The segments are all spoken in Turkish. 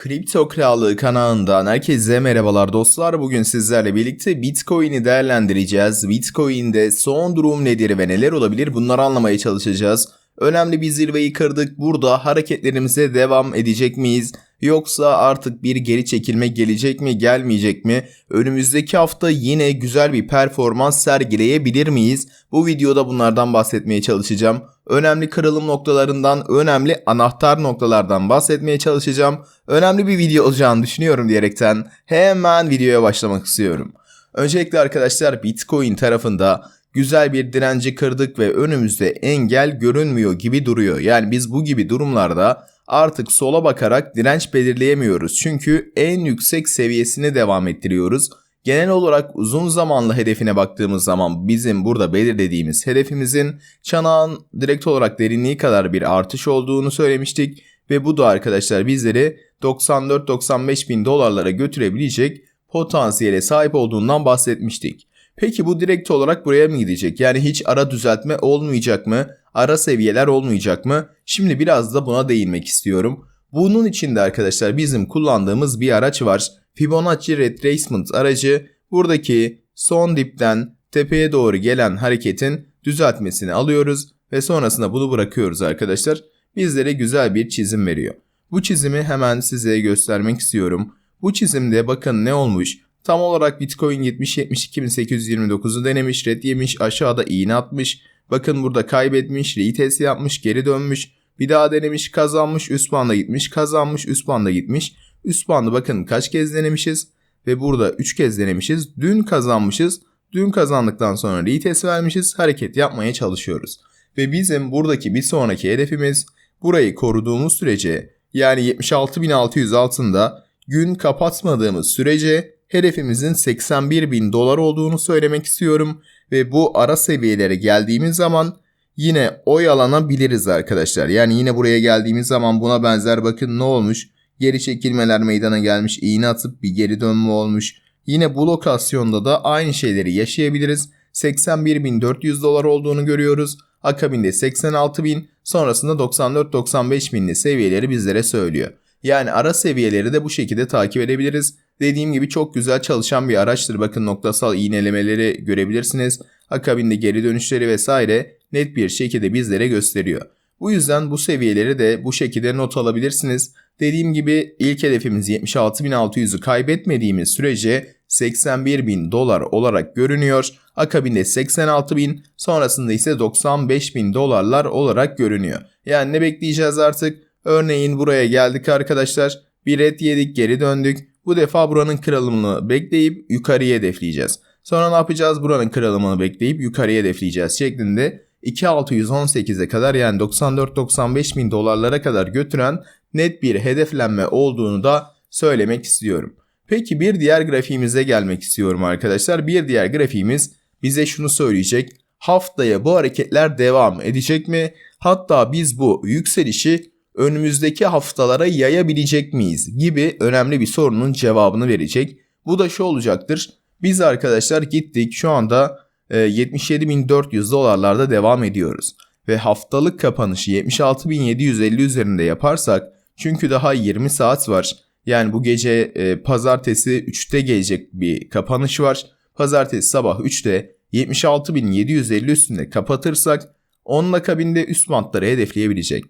Kripto Krallığı kanalından herkese merhabalar dostlar. Bugün sizlerle birlikte Bitcoin'i değerlendireceğiz. Bitcoin'de son durum nedir ve neler olabilir bunları anlamaya çalışacağız. Önemli bir zirveyi kırdık. Burada hareketlerimize devam edecek miyiz? Yoksa artık bir geri çekilme gelecek mi gelmeyecek mi? Önümüzdeki hafta yine güzel bir performans sergileyebilir miyiz? Bu videoda bunlardan bahsetmeye çalışacağım. Önemli kırılım noktalarından, önemli anahtar noktalardan bahsetmeye çalışacağım. Önemli bir video olacağını düşünüyorum diyerekten hemen videoya başlamak istiyorum. Öncelikle arkadaşlar Bitcoin tarafında güzel bir direnci kırdık ve önümüzde engel görünmüyor gibi duruyor. Yani biz bu gibi durumlarda artık sola bakarak direnç belirleyemiyoruz. Çünkü en yüksek seviyesini devam ettiriyoruz. Genel olarak uzun zamanlı hedefine baktığımız zaman bizim burada belirlediğimiz hedefimizin çanağın direkt olarak derinliği kadar bir artış olduğunu söylemiştik. Ve bu da arkadaşlar bizleri 94-95 bin dolarlara götürebilecek potansiyele sahip olduğundan bahsetmiştik. Peki bu direkt olarak buraya mı gidecek? Yani hiç ara düzeltme olmayacak mı? Ara seviyeler olmayacak mı? Şimdi biraz da buna değinmek istiyorum. Bunun için de arkadaşlar bizim kullandığımız bir araç var. Fibonacci Retracement aracı buradaki son dipten tepeye doğru gelen hareketin düzeltmesini alıyoruz ve sonrasında bunu bırakıyoruz arkadaşlar. Bizlere güzel bir çizim veriyor. Bu çizimi hemen size göstermek istiyorum. Bu çizimde bakın ne olmuş? Tam olarak Bitcoin 70-72.829'u denemiş, red yemiş, aşağıda iğne atmış. Bakın burada kaybetmiş, retest yapmış, geri dönmüş. Bir daha denemiş, kazanmış, üst banda gitmiş, kazanmış, üst banda gitmiş. Üst bandı bakın kaç kez denemişiz ve burada 3 kez denemişiz. Dün kazanmışız. Dün kazandıktan sonra retest vermişiz. Hareket yapmaya çalışıyoruz. Ve bizim buradaki bir sonraki hedefimiz burayı koruduğumuz sürece yani 76.600 altında gün kapatmadığımız sürece hedefimizin 81 bin dolar olduğunu söylemek istiyorum ve bu ara seviyelere geldiğimiz zaman yine oyalanabiliriz arkadaşlar. Yani yine buraya geldiğimiz zaman buna benzer bakın ne olmuş? Geri çekilmeler meydana gelmiş, iğne atıp bir geri dönme olmuş. Yine bu lokasyonda da aynı şeyleri yaşayabiliriz. 81.400 dolar olduğunu görüyoruz. Akabinde 86.000 sonrasında 94-95 binli seviyeleri bizlere söylüyor. Yani ara seviyeleri de bu şekilde takip edebiliriz. Dediğim gibi çok güzel çalışan bir araçtır. Bakın noktasal iğnelemeleri görebilirsiniz. Akabinde geri dönüşleri vesaire net bir şekilde bizlere gösteriyor. Bu yüzden bu seviyeleri de bu şekilde not alabilirsiniz. Dediğim gibi ilk hedefimiz 76.600'ü kaybetmediğimiz sürece 81.000 dolar olarak görünüyor. Akabinde 86.000 sonrasında ise 95.000 dolarlar olarak görünüyor. Yani ne bekleyeceğiz artık? Örneğin buraya geldik arkadaşlar. Bir red yedik geri döndük. Bu defa buranın kırılımını bekleyip yukarıya hedefleyeceğiz. Sonra ne yapacağız? Buranın kırılımını bekleyip yukarıya hedefleyeceğiz şeklinde 2618'e kadar yani 94-95 bin dolarlara kadar götüren net bir hedeflenme olduğunu da söylemek istiyorum. Peki bir diğer grafiğimize gelmek istiyorum arkadaşlar. Bir diğer grafiğimiz bize şunu söyleyecek. Haftaya bu hareketler devam edecek mi? Hatta biz bu yükselişi önümüzdeki haftalara yayabilecek miyiz gibi önemli bir sorunun cevabını verecek. Bu da şu olacaktır. Biz arkadaşlar gittik şu anda 77.400 e, dolarlarda devam ediyoruz. Ve haftalık kapanışı 76.750 üzerinde yaparsak çünkü daha 20 saat var. Yani bu gece e, pazartesi 3'te gelecek bir kapanış var. Pazartesi sabah 3'te 76.750 üstünde kapatırsak onun akabinde üst bantları hedefleyebilecek.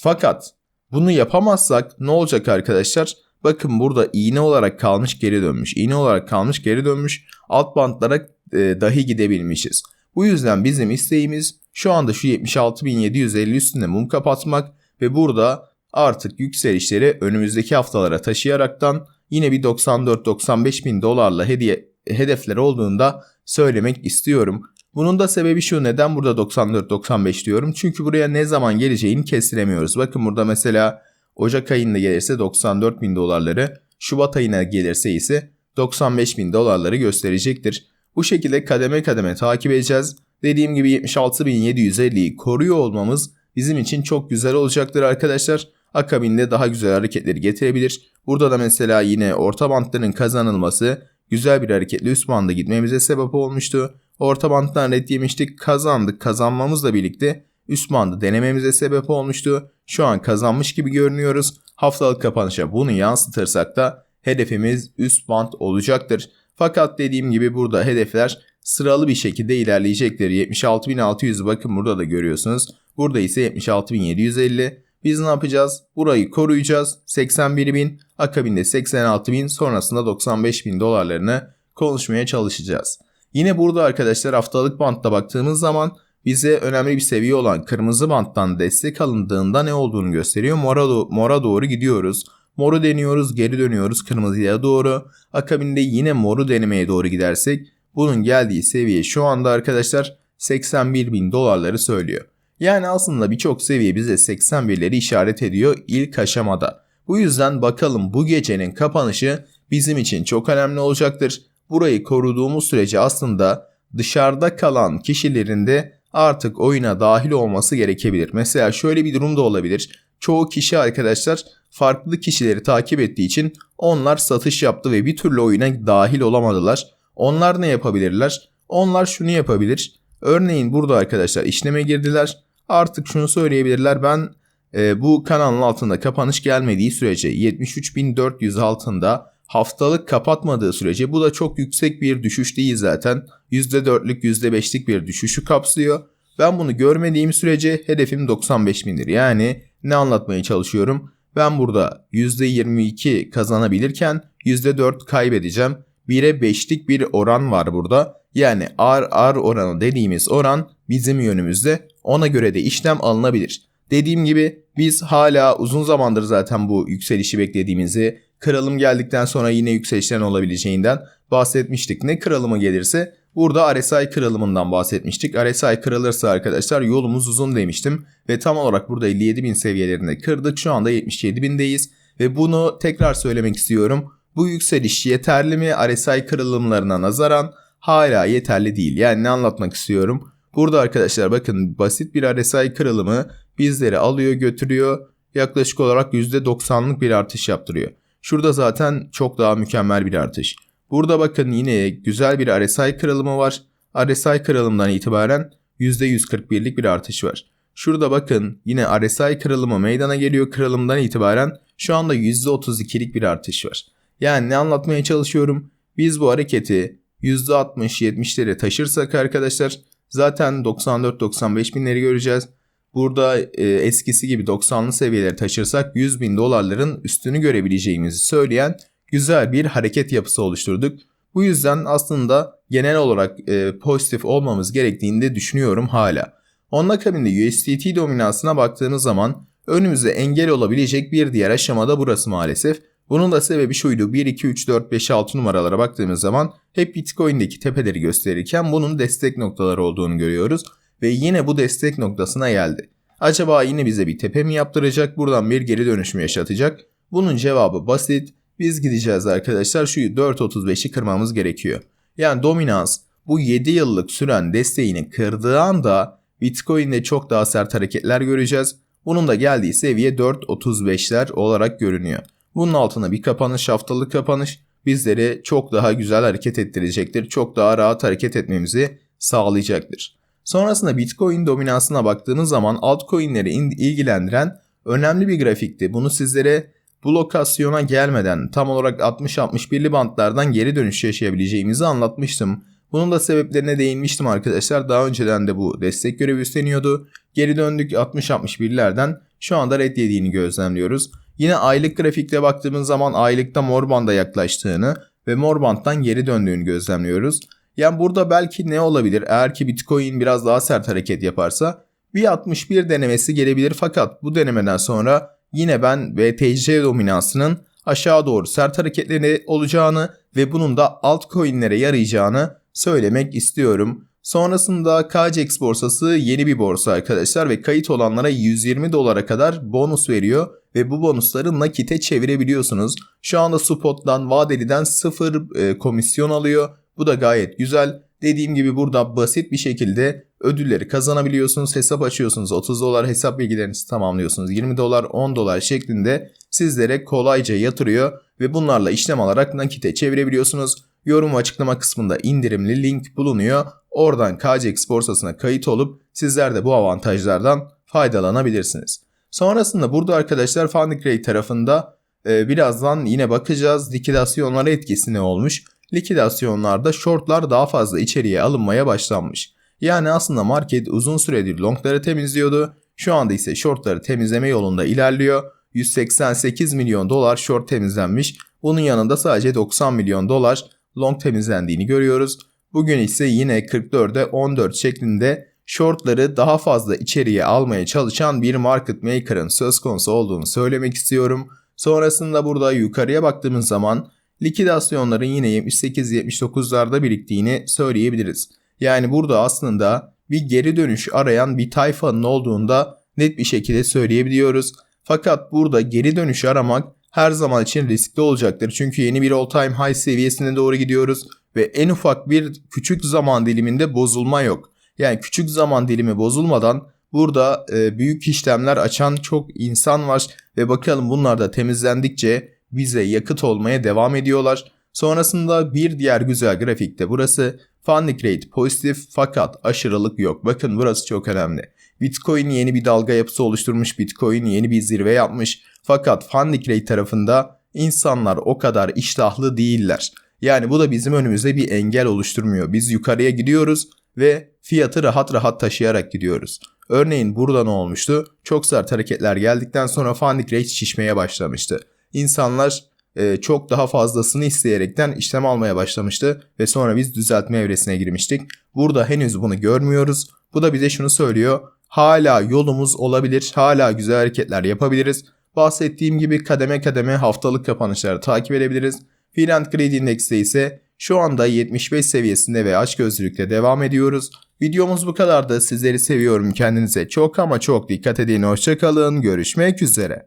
Fakat bunu yapamazsak ne olacak arkadaşlar? Bakın burada iğne olarak kalmış geri dönmüş. İğne olarak kalmış geri dönmüş. Alt bantlara e, dahi gidebilmişiz. Bu yüzden bizim isteğimiz şu anda şu 76.750 üstünde mum kapatmak ve burada artık yükselişleri önümüzdeki haftalara taşıyaraktan yine bir 94-95 bin dolarla hediye hedefler olduğunda söylemek istiyorum. Bunun da sebebi şu neden burada 94-95 diyorum. Çünkü buraya ne zaman geleceğini kestiremiyoruz. Bakın burada mesela Ocak ayında gelirse 94 bin dolarları, Şubat ayına gelirse ise 95 bin dolarları gösterecektir. Bu şekilde kademe kademe takip edeceğiz. Dediğim gibi 76.750'yi koruyor olmamız bizim için çok güzel olacaktır arkadaşlar. Akabinde daha güzel hareketleri getirebilir. Burada da mesela yine orta bantların kazanılması güzel bir hareketle üst banda gitmemize sebep olmuştu. Orta banttan red yemiştik kazandık kazanmamızla birlikte üst bandı denememize sebep olmuştu. Şu an kazanmış gibi görünüyoruz. Haftalık kapanışa bunu yansıtırsak da hedefimiz üst band olacaktır. Fakat dediğim gibi burada hedefler sıralı bir şekilde ilerleyecektir. 76.600 bakın burada da görüyorsunuz. Burada ise 76.750. Biz ne yapacağız? Burayı koruyacağız. 81.000, akabinde 86.000, sonrasında 95.000 dolarlarını konuşmaya çalışacağız. Yine burada arkadaşlar haftalık bantta baktığımız zaman bize önemli bir seviye olan kırmızı banttan destek alındığında ne olduğunu gösteriyor. Mora, do- mora doğru gidiyoruz. Moru deniyoruz, geri dönüyoruz kırmızıya doğru. Akabinde yine moru denemeye doğru gidersek bunun geldiği seviye şu anda arkadaşlar 81 bin dolarları söylüyor. Yani aslında birçok seviye bize 81'leri işaret ediyor ilk aşamada. Bu yüzden bakalım bu gecenin kapanışı bizim için çok önemli olacaktır. Burayı koruduğumuz sürece aslında dışarıda kalan kişilerin de artık oyuna dahil olması gerekebilir. Mesela şöyle bir durum da olabilir. Çoğu kişi arkadaşlar farklı kişileri takip ettiği için onlar satış yaptı ve bir türlü oyuna dahil olamadılar. Onlar ne yapabilirler? Onlar şunu yapabilir. Örneğin burada arkadaşlar işleme girdiler. Artık şunu söyleyebilirler. Ben e, bu kanalın altında kapanış gelmediği sürece 73.400 altında haftalık kapatmadığı sürece bu da çok yüksek bir düşüş değil zaten. %4'lük %5'lik bir düşüşü kapsıyor. Ben bunu görmediğim sürece hedefim 95.000'dir. Yani ne anlatmaya çalışıyorum? Ben burada %22 kazanabilirken %4 kaybedeceğim. 1'e 5'lik bir oran var burada. Yani R-R oranı dediğimiz oran bizim yönümüzde. Ona göre de işlem alınabilir. Dediğim gibi biz hala uzun zamandır zaten bu yükselişi beklediğimizi, kırılım geldikten sonra yine yükselişlerin olabileceğinden bahsetmiştik. Ne kırılımı gelirse burada RSI kırılımından bahsetmiştik. RSI kırılırsa arkadaşlar yolumuz uzun demiştim ve tam olarak burada 57.000 seviyelerinde kırdık. Şu anda 77.000'deyiz ve bunu tekrar söylemek istiyorum. Bu yükseliş yeterli mi? RSI kırılımlarına nazaran hala yeterli değil. Yani ne anlatmak istiyorum? Burada arkadaşlar bakın basit bir RSI kırılımı bizleri alıyor götürüyor. Yaklaşık olarak %90'lık bir artış yaptırıyor. Şurada zaten çok daha mükemmel bir artış. Burada bakın yine güzel bir RSI kırılımı var. RSI kırılımdan itibaren %141'lik bir artış var. Şurada bakın yine RSI kırılımı meydana geliyor. Kırılımdan itibaren şu anda %32'lik bir artış var. Yani ne anlatmaya çalışıyorum? Biz bu hareketi %60-70'lere taşırsak arkadaşlar zaten 94-95 binleri göreceğiz. Burada e, eskisi gibi 90'lı seviyeleri taşırsak 100 bin dolarların üstünü görebileceğimizi söyleyen güzel bir hareket yapısı oluşturduk. Bu yüzden aslında genel olarak e, pozitif olmamız gerektiğini de düşünüyorum hala. Onun akabinde USDT dominansına baktığınız zaman önümüze engel olabilecek bir diğer aşamada burası maalesef. Bunun da sebebi şuydu 1, 2, 3, 4, 5, 6 numaralara baktığımız zaman hep Bitcoin'deki tepeleri gösterirken bunun destek noktaları olduğunu görüyoruz. Ve yine bu destek noktasına geldi. Acaba yine bize bir tepe mi yaptıracak buradan bir geri dönüş mü yaşatacak? Bunun cevabı basit. Biz gideceğiz arkadaşlar şu 4.35'i kırmamız gerekiyor. Yani dominans bu 7 yıllık süren desteğini kırdığı anda Bitcoin'de çok daha sert hareketler göreceğiz. Bunun da geldiği seviye 4.35'ler olarak görünüyor. Bunun altına bir kapanış, haftalık kapanış bizleri çok daha güzel hareket ettirecektir. Çok daha rahat hareket etmemizi sağlayacaktır. Sonrasında Bitcoin dominansına baktığınız zaman altcoin'leri ilgilendiren önemli bir grafikti. Bunu sizlere bu lokasyona gelmeden tam olarak 60-61'li bantlardan geri dönüş yaşayabileceğimizi anlatmıştım. Bunun da sebeplerine değinmiştim arkadaşlar. Daha önceden de bu destek görevi üstleniyordu. Geri döndük 60-61'lerden şu anda red gözlemliyoruz. Yine aylık grafikte baktığımız zaman aylıkta mor banda yaklaştığını ve mor bandtan geri döndüğünü gözlemliyoruz. Yani burada belki ne olabilir? Eğer ki Bitcoin biraz daha sert hareket yaparsa bir 61 denemesi gelebilir fakat bu denemeden sonra yine ben BTC dominansının aşağı doğru sert hareketleri olacağını ve bunun da altcoin'lere yarayacağını söylemek istiyorum. Sonrasında KCX borsası yeni bir borsa arkadaşlar ve kayıt olanlara 120 dolara kadar bonus veriyor ve bu bonusları nakite çevirebiliyorsunuz. Şu anda spot'tan vadeliden sıfır e, komisyon alıyor. Bu da gayet güzel. Dediğim gibi burada basit bir şekilde ödülleri kazanabiliyorsunuz. Hesap açıyorsunuz. 30 dolar hesap bilgilerinizi tamamlıyorsunuz. 20 dolar 10 dolar şeklinde sizlere kolayca yatırıyor ve bunlarla işlem alarak nakite çevirebiliyorsunuz. Yorum açıklama kısmında indirimli link bulunuyor. Oradan KCX borsasına kayıt olup sizler de bu avantajlardan faydalanabilirsiniz. Sonrasında burada arkadaşlar Fundrate tarafında e, birazdan yine bakacağız likidasyonlara etkisi ne olmuş. Likidasyonlarda shortlar daha fazla içeriye alınmaya başlanmış. Yani aslında market uzun süredir longları temizliyordu. Şu anda ise shortları temizleme yolunda ilerliyor. 188 milyon dolar short temizlenmiş. Bunun yanında sadece 90 milyon dolar long temizlendiğini görüyoruz. Bugün ise yine 44'e 14 şeklinde shortları daha fazla içeriye almaya çalışan bir market maker'ın söz konusu olduğunu söylemek istiyorum. Sonrasında burada yukarıya baktığımız zaman likidasyonların yine 78-79'larda biriktiğini söyleyebiliriz. Yani burada aslında bir geri dönüş arayan bir tayfanın olduğunda net bir şekilde söyleyebiliyoruz. Fakat burada geri dönüş aramak her zaman için riskli olacaktır. Çünkü yeni bir all time high seviyesine doğru gidiyoruz ve en ufak bir küçük zaman diliminde bozulma yok. Yani küçük zaman dilimi bozulmadan burada e, büyük işlemler açan çok insan var ve bakalım bunlar da temizlendikçe bize yakıt olmaya devam ediyorlar. Sonrasında bir diğer güzel grafikte burası funding rate pozitif fakat aşırılık yok. Bakın burası çok önemli. Bitcoin yeni bir dalga yapısı oluşturmuş. Bitcoin yeni bir zirve yapmış. Fakat funding rate tarafında insanlar o kadar iştahlı değiller. Yani bu da bizim önümüzde bir engel oluşturmuyor. Biz yukarıya gidiyoruz ve fiyatı rahat rahat taşıyarak gidiyoruz. Örneğin burada ne olmuştu? Çok sert hareketler geldikten sonra funding rate şişmeye başlamıştı. İnsanlar e, çok daha fazlasını isteyerekten işlem almaya başlamıştı ve sonra biz düzeltme evresine girmiştik. Burada henüz bunu görmüyoruz. Bu da bize şunu söylüyor. Hala yolumuz olabilir, hala güzel hareketler yapabiliriz. Bahsettiğim gibi kademe kademe haftalık kapanışları takip edebiliriz. Fear and Greed Index'te ise şu anda 75 seviyesinde ve açgözlülükte devam ediyoruz. Videomuz bu kadardı. Sizleri seviyorum. Kendinize çok ama çok dikkat edin. Hoşçakalın. Görüşmek üzere.